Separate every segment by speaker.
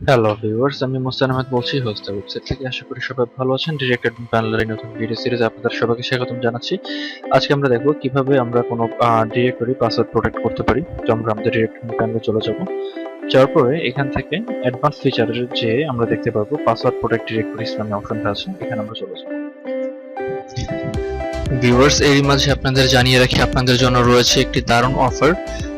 Speaker 1: Hello viewers আমি মোস্তান আহমেদ বলছি host website থেকে আশা করি সবাই ভালো আছেন। ডিরেক্টেড প্যানেলের নতুন ভিডিও সিরিজ আপনাদের সবাইকে স্বাগতম জানাচ্ছি। আজকে আমরা দেখব কীভাবে আমরা কোনো ডিরেক্টরি পাসওয়ার্ড প্রোটেক্ট করতে পারি। তো আমরা আমাদের ডিরেক্টরি প্যানেলে চলে যাব। যাওয়ার পরে এখান থেকে অ্যাডভান্স ফিচারের যে আমরা দেখতে পাবো পাসওয়ার্ড প্রোটেক্ট ডিরেক্টরিজ নামে অপশনটা আছে, এখানে আমরা চলে যাব। ভিউয়ার্স এরই মাঝে আপনাদের জানিয়ে রাখি, আপনাদের জন্য রয়েছে একটি দারুণ অফার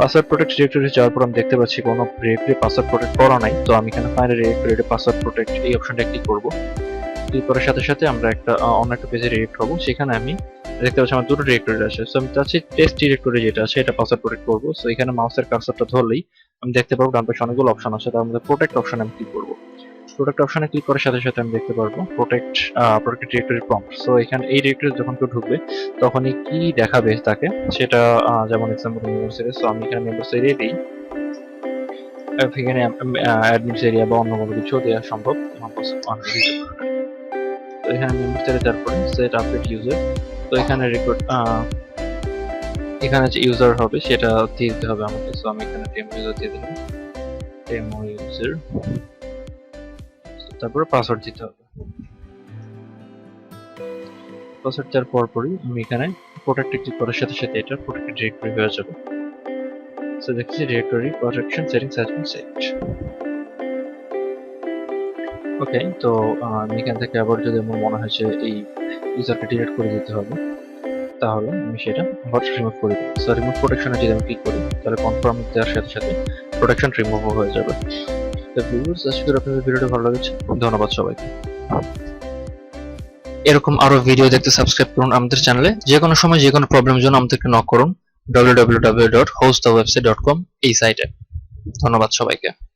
Speaker 1: পাসওয়ার্ড প্রোটেক্ট ডিরেক্টরি যাওয়ার পর আমি দেখতে পাচ্ছি কোনো ডিরেক্টরি পাসওয়ার্ড প্রোটেক্ট করা নাই। তো আমি এখানে ফাইনাল ডিরেক্টরিতে পাসওয়ার্ড প্রোটেক্ট এই অপশনটা ক্লিক করব। ক্লিক করার সাথে সাথে আমরা একটা অন্য একটা পেজে রিডিরেক্ট হব। সেখানে আমি দেখতে পাচ্ছি আমার দুটো ডিরেক্টরি আছে। সো আমি চাচ্ছি টেস্ট ডিরেক্টরি যেটা আছে, এটা পাসওয়ার্ড প্রোটেক্ট করব। সো এখানে মাউসের কার্সারটা ধরলেই আমি দেখতে পাবো ডান পাশে অনেকগুলো অপশন আছে। তার মধ্যে প্রোটেক্ট অপশন আমি ক্লিক করব। প্রোটেক্ট অপশনে ক্লিক করার সাথে সাথে আমি দেখতে পারব protect protect directory prompt so এখানে এই ডিরেক্টরি যখন কেউ ঢুকবে, তখনই কি দেখাবে তাকে? সেটা যেমন এক্সাম্পল মেম্বার সিরিজ সো আমি এখানে মেম্বার এরিয়া দিই। এখানে অ্যাডমিটস এরিয়া বা অন্য কোনো কিছু দেওয়া সম্ভব তো এখানে মেম্বার এরিয়া দেওয়ার পরে সেট আপডেট ইউজার তো এখানে রেকর্ড এখানে যে ইউজার হবে, সেটা দিতে হবে আমাকে। সো আমি এখানে ডেমো ইউজার দিয়ে দিলাম। ডেমো ইউজার তারপরে পাসওয়ার্ড দিতে হবে। পাসওয়ার্ড দেওয়ার পরপরই আমি এখানে প্রোটেক্ট ক্লিক করার সাথে সাথে এটা প্রোটেক্ট ডিরেক্টরি হয়ে যাবে। সো দেখছি directory protection settings has been set okay তো আমি এখান থেকে আবার যদি আমার মনে হয় যে এই ইউজারকে ডিলিট করে দিতে হবে, তাহলে আমি সেটা আবার রিমুভ করে দেবো। সো রিমুভ প্রোটেকশনে যদি আমি ক্লিক করি, তাহলে কনফার্ম দেওয়ার সাথে সাথে প্রোটেকশন রিমুভ হয়ে যাবে। ভিউয়ার্স আশা আপনাদের ভিডিওটা ভালো লেগেছে। ধন্যবাদ সবাইকে। এরকম আরও ভিডিও দেখতে সাবস্ক্রাইব করুন আমাদের চ্যানেলে যে কোনো সময় যে কোনো প্রবলেমের জন্য আমাদেরকে নক করুন। www.hostthewebsite.com এই সাইটে ধন্যবাদ সবাইকে।